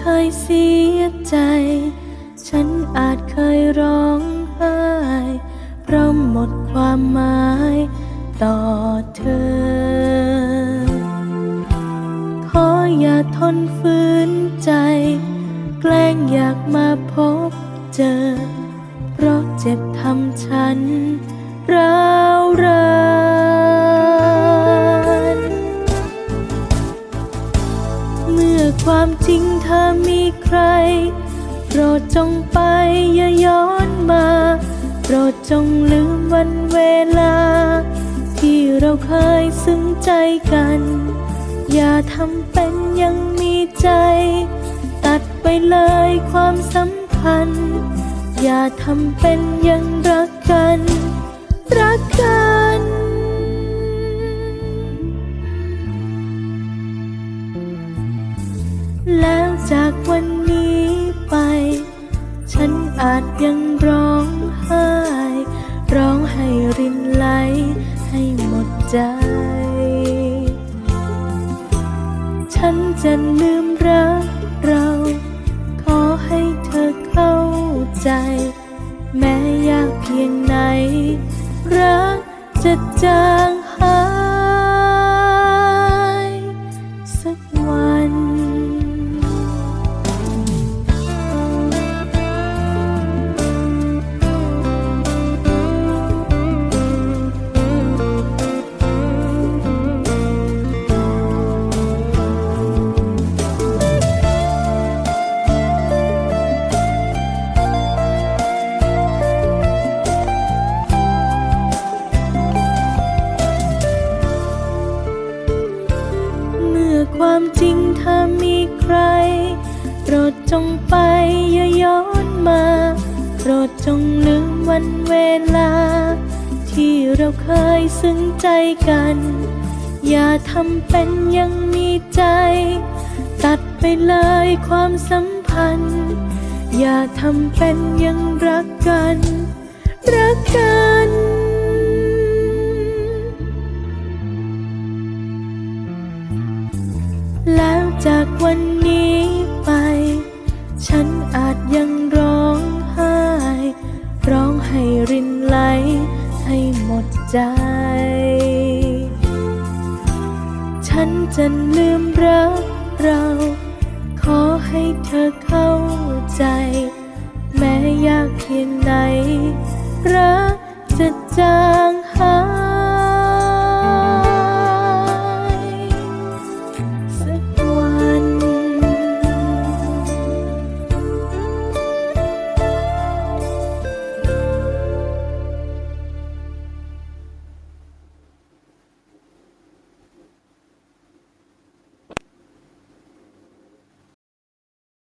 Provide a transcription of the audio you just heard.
เคยเสียใจ ฉันอาจเคยร้องไห้เพราะหมดความหมายต่อเธอ ขออย่าทนฝืนใจ แกล้งอยากมาพบเจอ เพราะเจ็บทำฉันรัก เมื่อความจริงเธอมีใคร โปรดจงไปอย่าย้อนมา โปรดจงลืมวันเวลา ที่เราเคยซึ้งใจกัน อย่าทำเป็นยังมีใจ ตัดไปเลยความสัมพันธ์ อย่าทำเป็นยังรักกัน รักกัน แล้วจากวันนี้ไป ฉันอาจยังร้องไห้ ร้องให้รินไหลให้หมดใจ ฉันจะลืมรักเรา ขอให้เธอเข้าใจ แม้ยากเพียงไหน รักจะจา จริงเธอมีใคร โปรดจงไปอย่าย้อนมา โปรดจงลืมวันเวลา ที่เราเคยซึ้งใจกัน อย่าทำเป็นยังมีใจ ตัดไปเลยความสัมพันธ์ อย่าทำเป็นยังรักกัน รักกัน แล้วจากวันนี้ไป ฉันอาจยังร้องไห้ ร้องให้รินไหล ให้หมดใจ ฉันจะลืมรักเรา ขอให้เธอเข้าใจ แม้ยากเพียงไหนรักจะจาง